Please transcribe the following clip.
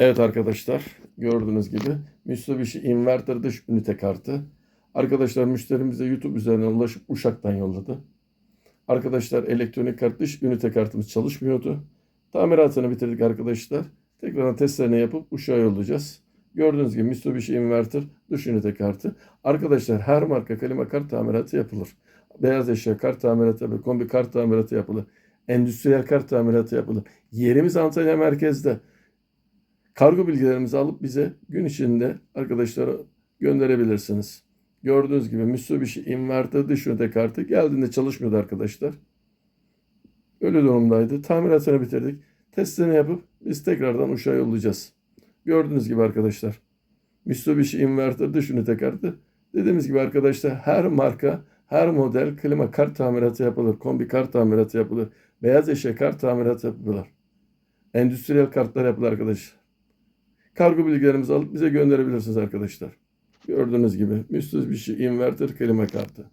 Evet arkadaşlar gördüğünüz gibi Mitsubishi Inverter dış ünite kartı. Arkadaşlar müşterimize YouTube üzerinden ulaşıp Uşak'tan yolladı. Arkadaşlar elektronik kart dış ünite kartımız çalışmıyordu. Tamiratını bitirdik arkadaşlar. Tekrardan testlerini yapıp Uşak'a yollayacağız. Gördüğünüz gibi Mitsubishi Inverter dış ünite kartı. Arkadaşlar her marka klima kart tamiratı yapılır. Beyaz eşya kart tamiratı yapılır. Kombi kart tamiratı yapılır. Endüstriyel kart tamiratı yapılır. Yerimiz Antalya merkezde. Kargo bilgilerimizi alıp bize gün içinde arkadaşlara gönderebilirsiniz. Gördüğünüz gibi Mitsubishi Inverter dış ünite kartı geldiğinde çalışmıyordu arkadaşlar. Öyle durumdaydı. Tamiratını bitirdik. Testlerini yapıp biz tekrardan Uşak'a yollayacağız. Gördüğünüz gibi arkadaşlar. Mitsubishi Inverter dış ünite kartı. Dediğimiz gibi arkadaşlar her marka, her model klima kart tamiratı yapılır. Kombi kart tamiratı yapılır. Beyaz eşya kart tamiratı yapılır. Endüstriyel kartlar yapılır arkadaşlar. Kargo bilgilerimizi alıp bize gönderebilirsiniz arkadaşlar. Gördüğünüz gibi Mitsubishi Inverter klima kartı.